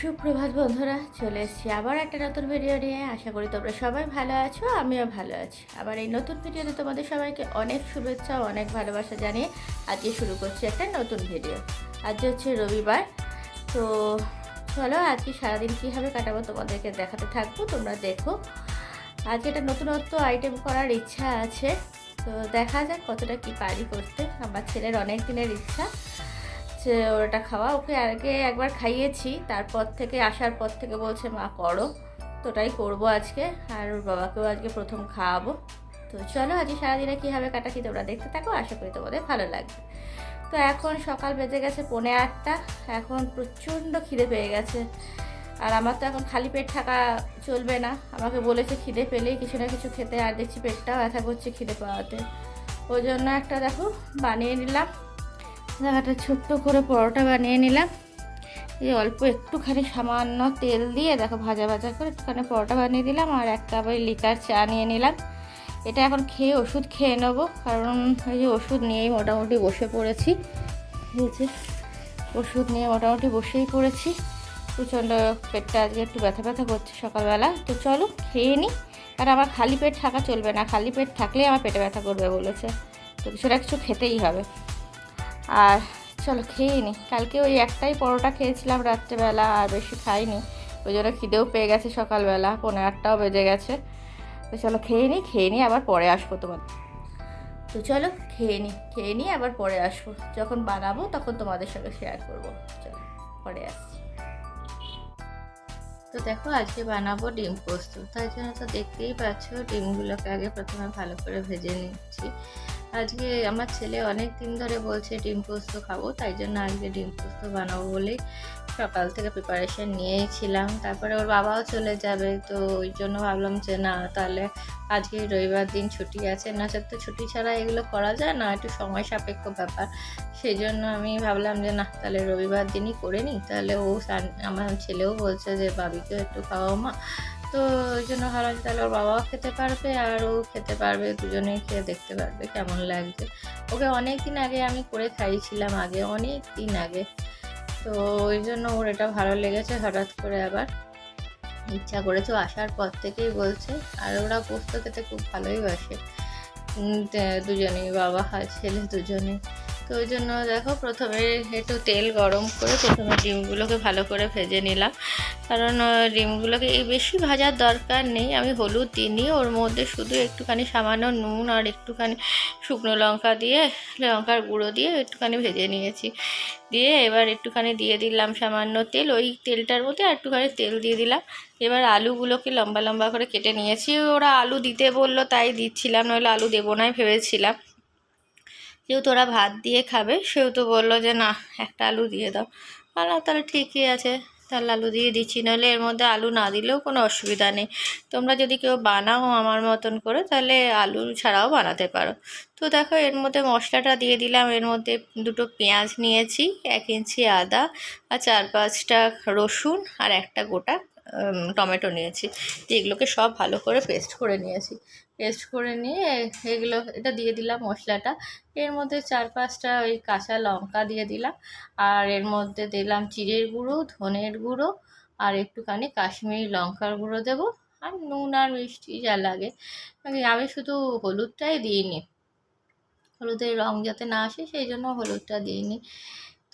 সুপ্রভাত বন্ধুরা, চলে এসেছি আবার একটা নতুন ভিডিও নিয়ে। আশা করি তোমরা সবাই ভালো আছো, আমিও ভালো আছি। আবার এই নতুন ভিডিওতে তোমাদের সবাইকে অনেক শুভেচ্ছা অনেক ভালোবাসা জানিয়ে আজকে শুরু করছি একটা নতুন ভিডিও আজ হচ্ছে রবিবার, তো চলো আজকে সারাদিন কীভাবে কাটাবো তোমাদেরকে দেখাতে থাকব, তোমরা দেখো। আজকে একটা নতুনত্ব আইটেম করার ইচ্ছা আছে, তো দেখা যাক কতটা কি পারি করতে। আমার ছেলের অনেক দিনের ইচ্ছা। যে ওটা খাওয়া। ওকে আগে একবার খাইয়েছি, তারপর থেকে, আসার পর থেকে বলছে, মা, করো। তো ওটাই করব আজকে, আর ওর বাবাকেও আজকে প্রথম খাওয়াবো। তো চলো, আজকে সারাদিনে কীভাবে কাটাচ্ছি তোমরা দেখতে থাকো, আশা করি তোমাদের ভালো লাগবে। তো এখন সকাল বেজে গেছে পৌনে আটটা, এখন প্রচণ্ড খিদে পেয়ে গেছে। আর আমার তো এখন খালি পেট থাকা চলবে না। আমাকে বলেছে খিদে পেলেই কিছু না কিছু খেতে, আর দেখছি পেটটাও ব্যথা করছে খিদে পাওয়াতে। ওই জন্য একটা দেখো, বানিয়ে নিলাম। একটা ছোট্ট করে পরোটা বানিয়ে নিলাম। এই অল্প একটুখানি সামান্য তেল দিয়ে দেখো ভাজা ভাজা করে একটুখানি পরোটা বানিয়ে দিলাম আর এক কাপ ওই লিকার চা নিয়ে নিলাম। এটা এখন খেয়ে ওষুধ খেয়ে নেব, কারণ ওই যে ওষুধ নিয়েই মোটামুটি বসে পড়েছি। যে ওষুধ নিয়ে মোটামুটি বসেই পড়েছি। প্রচণ্ড পেটটা আজকে একটু ব্যথা ব্যথা করছে সকালবেলা। তো চলো খেয়ে নিই আর আমার খালি পেট থাকা চলবে না, খালি পেট থাকলেই আমার পেটে ব্যথা করবে বলেছে। তো কিছুটা কিছু খেতেই হবে। আর চলো খেয়ে নি। কালকে ওই একটাই পরোটা খেয়েছিলাম রাত্রেবেলা, আর বেশি খাইনি। ওই জন্য খিদেও পেয়ে গেছে সকালবেলা পনেরো আটটাও বেজে গেছে। তো চলো খেয়ে নিই খেয়ে নিই আবার পরে আসব তোমার। তো চলো খেয়ে নিই খেয়ে নিই আবার পরে আসব। যখন বানাবো তখন তোমাদের সঙ্গে শেয়ার করব। চলো, পরে আসছি। তো দেখো আজকে বানাবো ডিম পোস্ত। তাই জন্য তো দেখতেই পাচ্ছ ডিমগুলোকে আগে প্রথমে ভালো করে ভেজে নিচ্ছি। আজকে আমার ছেলে অনেক দিন ধরে বলছে, ডিম পোস্ত খাব, তাই জন্য আজকে ডিম পোস্ত বানাবো বলেই সকাল থেকে প্রিপারেশন নিয়েছিলাম। তারপরে ওর বাবাও চলে যাবে, তো ওই জন্য ভাবলাম যে না, তাহলে আজকে রবিবার দিন ছুটি আছে। না তো ছুটি ছাড়া এগুলো করা যায় না, একটু সময় সাপেক্ষ ব্যাপার। সেই জন্য আমি ভাবলাম যে না, তাহলে রবিবার দিনই করে নিই। তাহলে ও আমার ছেলেও বলছে যে, বাবিকেও একটু খাওয়াও মা। তো ওই জন্য ভাবলাম তাহলে ওর বাবাও খেতে পারবে আর ও খেতে পারবে, দুজনেই খেয়ে দেখতে পারবে কেমন লাগছে। ওকে অনেক দিন আগে আমি করে খাইছিলাম আগে অনেক দিন আগে। তো ওই জন্য ওর এটা ভালো লেগেছে হঠাৎ করে আবার। ইচ্ছা করেছে আসার পর থেকেই বলছে। আর ওরা পোস্ত খেতে খুব ভালোই বাসে। দুজনেই, বাবা ছেলে দুজনেই। তো ওই জন্য দেখো প্রথমে একটু তেল গরম করে প্রথমে ডিমগুলোকে ভালো করে ভেজে নিলাম। কারণ ডিমগুলোকে এই বেশি ভাজার দরকার নেই। আমি হলুদ দিইনি, ওর মধ্যে শুধু একটুখানি সামান্য নুন আর একটুখানি শুকনো লঙ্কা দিয়ে, লঙ্কার গুঁড়ো দিয়ে একটুখানি ভেজে নিয়েছি। দিয়ে এবার একটুখানি দিয়ে দিলাম সামান্য তেল। ওই তেলটার মধ্যে আর একটুখানি তেল দিয়ে দিলাম। এবার আলুগুলোকে লম্বা লম্বা করে কেটে নিয়েছি। ওরা আলু দিতে বলল, তাই দিচ্ছিলাম। নইলে আলু দেবো নাই ভেবেছিলাম। যেহেতু ওরা ভাত দিয়ে খাবে? সেহেতু বলল যে, না, একটা আলু দিয়ে দাও। আর তাহলে ঠিকই আছে, তাহলে আলু দিয়ে দিচ্ছি। নাহলে এর মধ্যে আলু না দিলেও কোনো অসুবিধা নেই। তোমরা যদি কেউ বানাও আমার মতন করে, তাহলে আলু ছাড়াও বানাতে পারো। তো দেখো, এর মধ্যে মশলাটা দিয়ে দিলাম। এর মধ্যে দুটো পেঁয়াজ নিয়েছি, এক ইঞ্চি আদা আর চার পাঁচটা রসুন আর একটা গোটা টমেটো নিয়েছি। তো এগুলোকে সব ভালো করে পেস্ট করে নিয়েছি। পেস্ট করে নিয়ে এগুলো, এটা দিয়ে দিলাম মশলাটা। এর মধ্যে চার পাঁচটা ওই কাঁচা লঙ্কা দিয়ে দিলাম। আর এর মধ্যে দিলাম চিড়ের গুঁড়ো, ধনের গুঁড়ো, আর একটুখানি কাশ্মীরি লঙ্কার গুঁড়ো দেবো। আর নুন আর মিষ্টি যা লাগে। আমি শুধু হলুদটাই দিইনি। হলুদের রঙ যাতে না আসে, সেই জন্য হলুদটা দিইনি।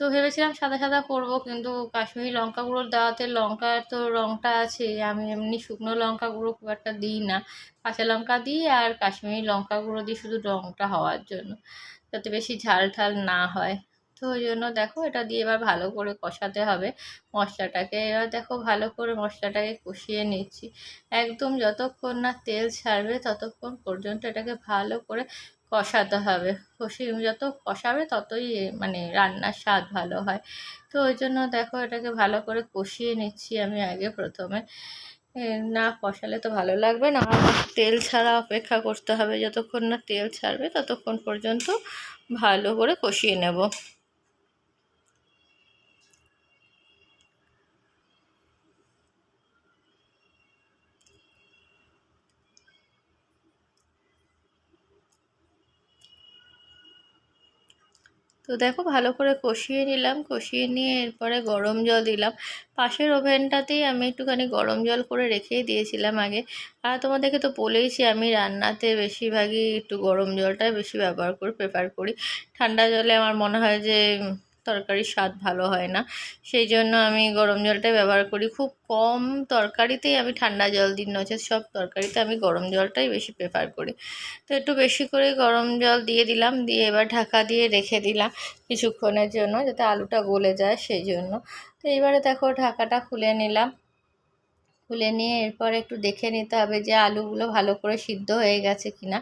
তো ভেবেছিলাম সাদা সাদা করব, কিন্তু কাশ্মীরি লঙ্কা গুঁড়োর দেওয়াতে লঙ্কার তো রঙটা আছে, আমি এমনি শুকনো লঙ্কা গুঁড়ো খুব একটা দিই না। কাঁচা লঙ্কা দিই আর কাশ্মীরি লঙ্কা গুঁড়ো দিই শুধু রঙটা হওয়ার জন্য, যাতে বেশি ঝাল ঠাল না হয়। তো ওই জন্য দেখো, এটা দিয়ে এবার ভালো করে কষাতে হবে। মশলাটাকে এবার দেখো, ভালো করে মশলাটাকে কষিয়ে নিচ্ছি। একদম যতক্ষণ না তেল ছাড়বে ততক্ষণ পর্যন্ত এটাকে ভালো করে কষাতে হবে। কষিয়ে যত কষাবে ততই মানে রান্নার স্বাদ ভালো হয়। তো ওই জন্য দেখো এটাকে ভালো করে কষিয়ে নিচ্ছি আমি আগে প্রথমে। না কষালে তো ভালো লাগবে না। তেল ছাড়া অপেক্ষা করতে হবে। যতক্ষণ না তেল ছাড়বে ততক্ষণ পর্যন্ত ভালো করে কষিয়ে নেব। তো দেখো ভালো করে কষিয়ে নিলাম, কষিয়ে নিয়ে এরপরে গরম জল দিলাম। পাশের ওভেনটাতেই আমি একটুখানি গরম জল করে রেখেই দিয়েছিলাম আগে। আর তোমাদেরকে তো বলেইছি, আমি রান্নাতে বেশিরভাগই একটু গরম জলটাই বেশি ব্যবহার করি প্রেফার করি। ঠান্ডা জলে আমার মনে হয় যে তরকারির স্বাদ ভালো হয় না। সেই জন্য আমি গরম জলটাই ব্যবহার করি। খুব কম তরকারিতেই আমি ঠান্ডা জল দিই নচে সব তরকারিতে আমি গরম জলটাই বেশি প্রেফার করি। তো একটু বেশি করে গরম জল দিয়ে দিলাম, দিয়ে এবার ঢাকা দিয়ে রেখে দিলাম কিছুক্ষণের জন্য যাতে আলুটা গলে যায় সেই জন্য তো এইবারে দেখো ঢাকাটা খুলে নিলাম। খুলে নিয়ে এরপর একটু দেখে নিতে হবে যে আলুগুলো ভালো করে সিদ্ধ হয়ে গেছে কিনা।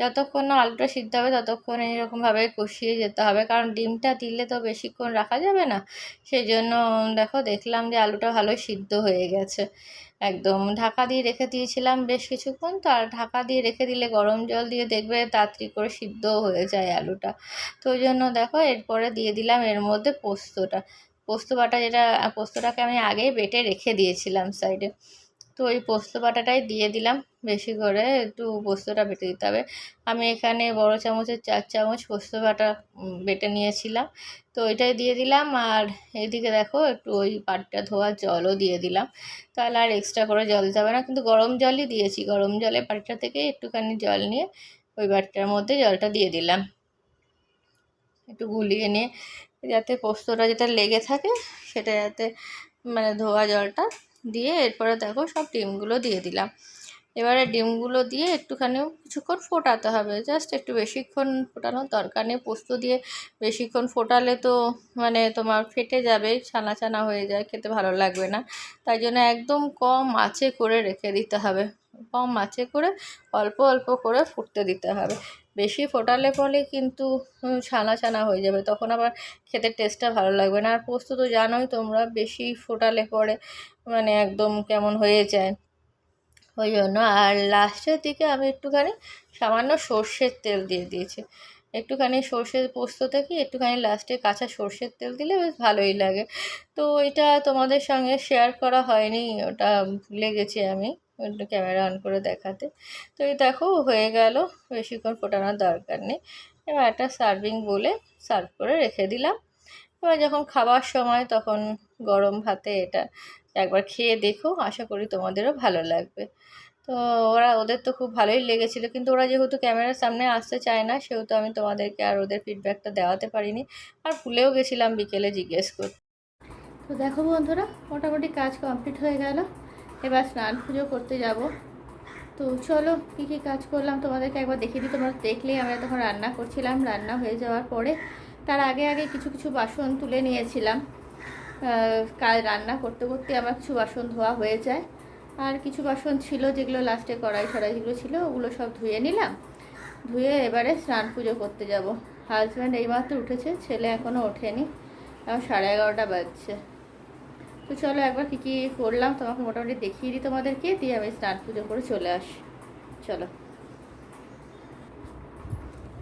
যতক্ষণ না আলুটা সিদ্ধ হবে ততক্ষণ এরকমভাবে কষিয়ে যেতে হবে। কারণ ডিমটা দিলে তো বেশিক্ষণ রাখা যাবে না। সেই জন্য দেখো দেখলাম যে আলুটা ভালো সিদ্ধ হয়ে গেছে। একদম ঢাকা দিয়ে রেখে দিয়েছিলাম বেশ কিছুক্ষণ। তো আর ঢাকা দিয়ে রেখে দিলে গরম জল দিয়ে দেখবে তাড়াতাড়ি করে সিদ্ধ হয়ে যায় আলুটা। তো ওই জন্য দেখো এরপরে দিয়ে দিলাম এর মধ্যে পোস্তটা। পোস্ত বাটা যেটা, পোস্তটাকে আমি আগেই বেটে রেখে দিয়েছিলাম সাইডে তো ওই পোস্ত বাটাটাই দিয়ে দিলাম, বেশি করে একটু পোস্তটা বেটে দিতে হবে। আমি এখানে বড় চামচের চার চামচ পোস্ত বাটা বেটে নিয়েছিলাম। তো ওইটাই দিয়ে দিলাম, আর এদিকে দেখো একটু ওই পাটটা ধোয়ার জলও দিয়ে দিলাম। তাহলে আর এক্সট্রা করে জল যাবে না, কিন্তু গরম জলই দিয়েছি। গরম জলে পাটটা থেকে একটুখানি জল নিয়ে ওই বাটটার মধ্যে জলটা দিয়ে দিলাম। একটু গুলিয়ে নিয়ে যাতে পোস্তটা যেটা লেগে থাকে সেটা যাতে মানে ধোয়া জলটা দিয়ে এরপরে দেখো সব ডিমগুলো দিয়ে দিলাম। এবারে ডিমগুলো দিয়ে একটুখানি কিছুক্ষণ ফোটাতে হবে। জাস্ট একটু বেশিক্ষণ ফোটানোর দরকার নেই। পোস্ত দিয়ে বেশিক্ষণ ফোটালে তো মানে তোমার ফেটে যাবে ছানা ছানা হয়ে যায়, খেতে ভালো লাগবে না। তাই জন্য একদম কম আঁচে করে রেখে দিতে হবে। কম আঁচে করে অল্প অল্প করে ফুটতে দিতে হবে। বেশি ফোটালে পরে কিন্তু ছানা ছানা হয়ে যাবে। তখন আবার খেতে টেস্টটা ভালো লাগবে না। আর পোস্ত তো জানোই তোমরা, বেশি ফোটালে পরে মানে একদম কেমন হয়ে যায়। ওই জন্য আর লাস্টের দিকে আমি একটুখানি সামান্য সর্ষের তেল দিয়ে দিয়েছি। একটুখানি সর্ষের পোস্ত থেকে একটুখানি লাস্টে কাঁচা সর্ষের তেল দিলে বেশ ভালোই লাগে। তো এটা তোমাদের সঙ্গে শেয়ার করা হয়নি, ওটা ভুলে গেছি আমি। একটু ক্যামেরা অন করে দেখাতে। তো এই দেখো, হয়ে গেল, বেশিক্ষণ ফোটানোর দরকার নেই। এবার একটা সার্ভিং বলে সার্ভ করে রেখে দিলাম। এবার যখন খাবার সময়, তখন গরম ভাতে এটা একবার খেয়ে দেখো, আশা করি তোমাদেরও ভালো লাগবে। তো ওরা, ওদের তো খুব ভালোই লেগেছিলো, কিন্তু ওরা যেহেতু ক্যামেরার সামনে আসতে চায় না, সেহেতু আমি তোমাদেরকে আর ওদের ফিডব্যাকটা দেওয়াতে পারিনি। আর ভুলেও গেছিলাম বিকেলে জিজ্ঞেস করতে। তো দেখো বন্ধুরা, মোটামুটি কাজ কমপ্লিট হয়ে গেল। এবার স্নান পুজো করতে যাব। তো চলো, কী কী কাজ করলাম তোমাদেরকে একবার দেখিয়ে দিই। তোমরা দেখলেই আমরা তখন রান্না করছিলাম। রান্না হয়ে যাওয়ার পরে তার আগে আগে কিছু কিছু বাসন তুলে নিয়েছিলাম। কাজ রান্না করতে করতে আমার কিছু বাসন ধোয়া হয়ে যায়। আর কিছু বাসন ছিল যেগুলো লাস্টে কড়াই ছড়াই যেগুলো ছিল, ওগুলো সব ধুয়ে নিলাম। ধুয়ে এবারে স্নান পুজো করতে যাব। হাজব্যান্ড এইমাত্র উঠেছে, ছেলে এখনও ওঠেনি। এখন সাড়ে এগারোটা বাজছে। তো চলো একবার কী কী করলাম, তোমাকে মোটামুটি দেখিয়ে দিই তোমাদেরকে, দিয়ে আমি স্নান পুজো করে চলে আসি। চলো।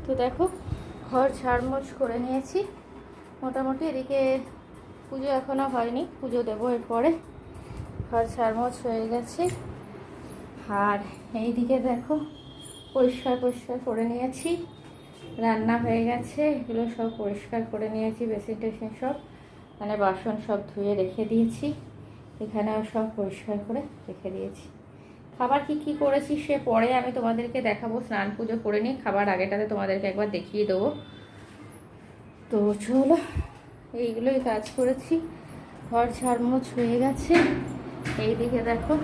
তো দেখো, ঘর ঝাড়মোছ করে নিয়েছি। মোটামুটি এদিকে পুজো এখনও হয়নি, পুজো দেবো এরপরে। ঘর ঝাড়মোছ হয়ে গেছে। আর এইদিকে দেখো, পরিষ্কার পরিষ্কার করে নিয়েছি। রান্না হয়ে গেছে, এগুলো সব পরিষ্কার করে নিয়েছি বেসিন টেসিন সব। মানে বাসন সব ধুয়ে রেখে দিয়েছি। এখানেও সব পরিষ্কার করে রেখে দিয়েছি। খাবার কি কি করেছি সে পরে আমি তোমাদেরকে দেখাবো। স্নান পুজো করে নিই খাবার আগেটাতে তোমাদেরকে একবার দেখিয়ে দেবো। তো চলো, এইগুলোই কাজ করেছি। ঘর ঝাড়মোছ হয়ে গেছে। এইদিকে দেখো,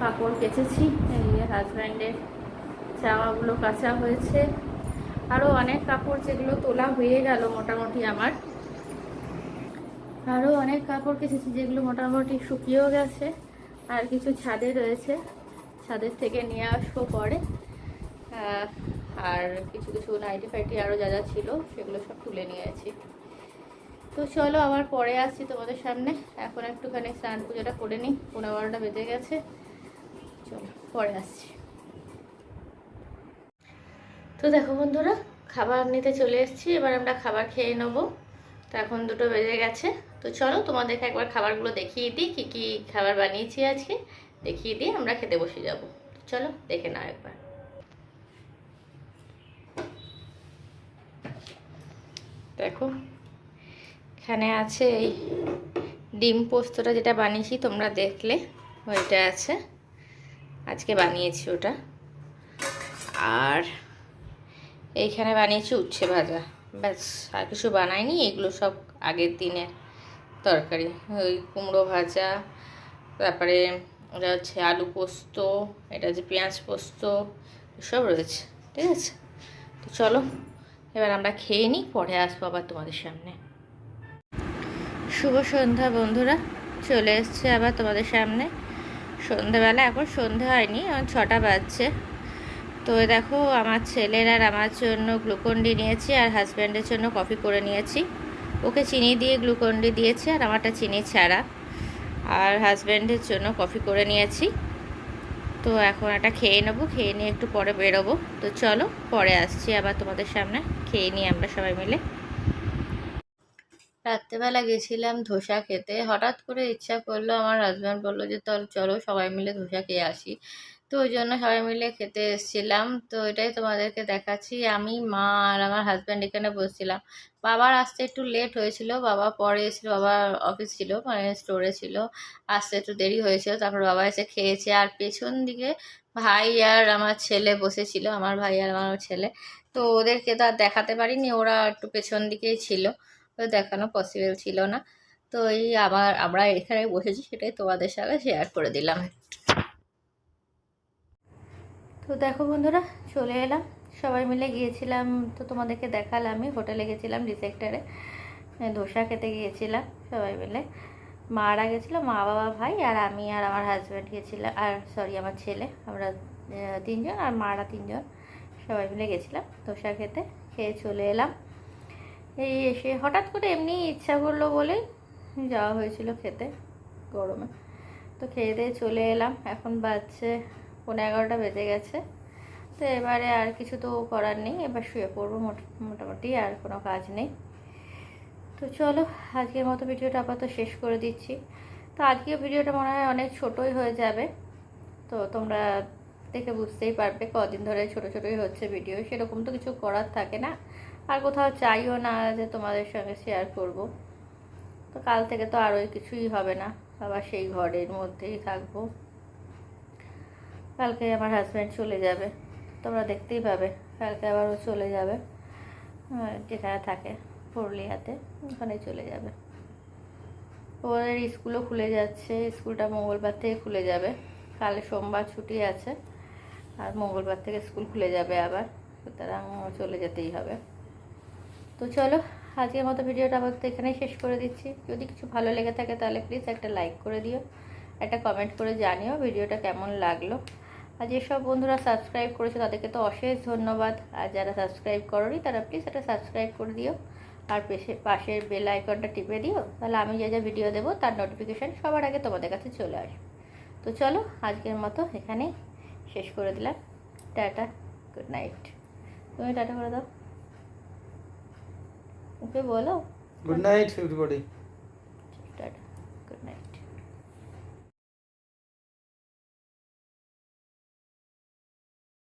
কাপড় কেচেছি। এই হাজব্যান্ডের জামাগুলো কাচা হয়েছে। আরও অনেক কাপড় যেগুলো তোলা হয়ে গেল মোটামুটি আমার। আরও অনেক কাপড় কেচেছি যেগুলো মোটামুটি শুকিয়েও গেছে, আর কিছু ছাদে রয়েছে। ছাদের থেকে নিয়ে আসব পরে। আর কিছু কিছু নাইটি ফাইটি আরও যা যা ছিল সেগুলো সব তুলে নিয়েছি তো চলো আবার পরে আসছি তোমাদের সামনে। এখন একটুখানি স্নান পুজোটা করে নিই পনেরো বারোটা বেজে গেছে। চলো, পরে আসছি। তো দেখো বন্ধুরা, খাবার নিতে চলে এসেছি, এবার আমরা খাবার খেয়ে নেব। তো এখন দুটো বেজে গেছে। তো চলো তোমাদেরকে একবার খাবারগুলো দেখিয়ে দিই, কী কী খাবার বানিয়েছি আজকে। দেখিয়ে দিই আমরা খেতে বসে যাব। চলো দেখে নাও একবার। দেখো, এখানে আছে এই ডিম পোস্তটা যেটা বানিয়েছি, তোমরা দেখলে ওইটা আছে। আজকে বানিয়েছি ওটা। আর এইখানে বানিয়েছি উচ্ছে ভাজা। ব্যাস, আর কিছু বানাইনি, এগুলো সব আগের দিনের তরকারি। ওই কুমড়ো ভাজা, তারপরে এটা হচ্ছে আলু পোস্ত, এটা হচ্ছে পেঁয়াজ পোস্ত, সব রয়েছে, ঠিক আছে? তো চলো, এবার আমরা খেয়ে নিই, পরে আসব আবার তোমাদের সামনে। শুভ সন্ধ্যা বন্ধুরা, চলে এসছে আবার তোমাদের সামনে। সন্ধ্যাবেলা, এখন সন্ধ্যা হয়নি, এখন ছটা বাজছে। তো দেখো, আমার ছেলের আর আমার জন্য গ্লুকন্ডি নিয়েছি আর হাজব্যান্ডের জন্য কফি করে নিয়েছি। ওকে চিনি দিয়ে গ্লুকন্ডি দিয়েছি আর আমারটা চিনি ছাড়া। আর হাজব্যান্ডের জন্য কফি করে নিয়েছি। তো এখন একটা খেয়ে নেব, খেয়ে নিয়ে একটু পরে বেরোবো। তো চলো, পরে আসছি আবার তোমাদের সামনে। খেয়ে নিই আমরা সবাই মিলে। রাত্রেবেলা গেছিলাম ধোসা খেতে। হঠাৎ করে ইচ্ছা করল, আমার হাজব্যান্ড বলল যে, চল, চলো সবাই মিলে ধোসা খেয়ে আসি। তো ওই জন্য সবাই মিলে খেতে এসেছিলাম। তো এটাই তোমাদেরকে দেখাচ্ছি। আমি, মা আর আমার হাজব্যান্ড এখানে বসছিলাম। বাবার আসতে একটু লেট হয়েছিল। বাবা পরে এসেছিল, বাবা অফিস ছিল মানে স্টোরে ছিল। আসতে একটু দেরি হয়েছিল। তারপর বাবা এসে খেয়েছে। আর পেছন দিকে ভাই আর আমার ছেলে বসেছিল, আমার ভাই আর আমার ছেলে। তো ওদেরকে তো আর দেখাতে পারিনি, ওরা একটু পেছন দিকেই ছিল। তো দেখানো পসিবল ছিল না। তো এই আবার আমরা এখানে বসেছি, সেটাই তোমাদের সাথে শেয়ার করে দিলাম। তো দেখো বন্ধুরা, চলে এলাম। সবাই মিলে গিয়েছিলাম, তো তোমাদেরকে দেখালামই হোটেলে গেছিলাম রিসেক্টারে ধোসা খেতে গিয়েছিলাম সবাই মিলে। মারা গেছিল মা, বাবা, ভাই আর আমি আর আমার হাজব্যান্ড গেছিলাম। আর সরি আমার ছেলে। আমরা তিনজন আর মারা তিনজন সবাই মিলে গেছিলাম ধোসা খেতে, খেয়ে চলে এলাম। এই এসে হঠাৎ করে এমনি ইচ্ছা করল বলে যাওয়া হয়েছিল খেতে গরমে। তো খেয়ে দিয়ে চলে এলাম। এখন বাজছে পনেরো এগারোটা বেজে গেছে। তো এবারে আর কিছু তো করার নেই, এবার শুয়ে পড়ব মোট- মোটামুটি আর কোনো কাজ নেই। তো চলো, আজকের মতো ভিডিওটা আপাতত শেষ করে দিচ্ছি। তো আজকের ভিডিওটা মনে হয় অনেক ছোটই হয়ে যাবে। তো তোমরা দেখে বুঝতেই পারবে কদিন ধরে ছোট ছোটই হচ্ছে ভিডিও, সেরকম তো কিছু করার থাকে না। আর কোথাও চাইও না যে তোমাদের সঙ্গে শেয়ার করব। তো কাল থেকে তো আরও কিছুই হবে না, আবার সেই ঘরের মধ্যেই থাকব। কালকে আমার হাজব্যান্ড চলে যাবে। তোমরা দেখতেই পাবে, কালকে আবার ও চলে যাবে যেখানে থাকে পুরুলিয়াতে, ওখানে চলে যাবে। ওদের স্কুলও খুলে যাচ্ছে, স্কুলটা মঙ্গলবার থেকে খুলে যাবে। কাল সোমবার ছুটি আছে, আর মঙ্গলবার থেকে স্কুল খুলে যাবে আবার, সুতরাং চলে যেতেই হবে। তো চলো, আজকের মতো ভিডিওটা আপাতত এখানেই শেষ করে দিচ্ছি। যদি কিছু ভালো লেগে থাকে তাহলে প্লিজ একটা লাইক করে দিও, একটা কমেন্ট করে জানিও ভিডিওটা কেমন লাগল। আর যেসব বন্ধুরা সাবস্ক্রাইব করেছে তাদেরকে তো অশেষ ধন্যবাদ। আর যারা সাবস্ক্রাইব করনি তারা প্লিজ একটা সাবস্ক্রাইব করে দিও। আর পেশে পাশের বেল আইকনটা টিপে দিও। তাহলে আমি যা যা ভিডিও দেবো তার নোটিফিকেশান সবার আগে তোমাদের কাছে চলে আসবে। তো চলো আজকের মতো এখানেই শেষ করে দিলাম। টাটা গুড নাইট তুমি টাটা করে দাও। ওকে বলো। Good night everybody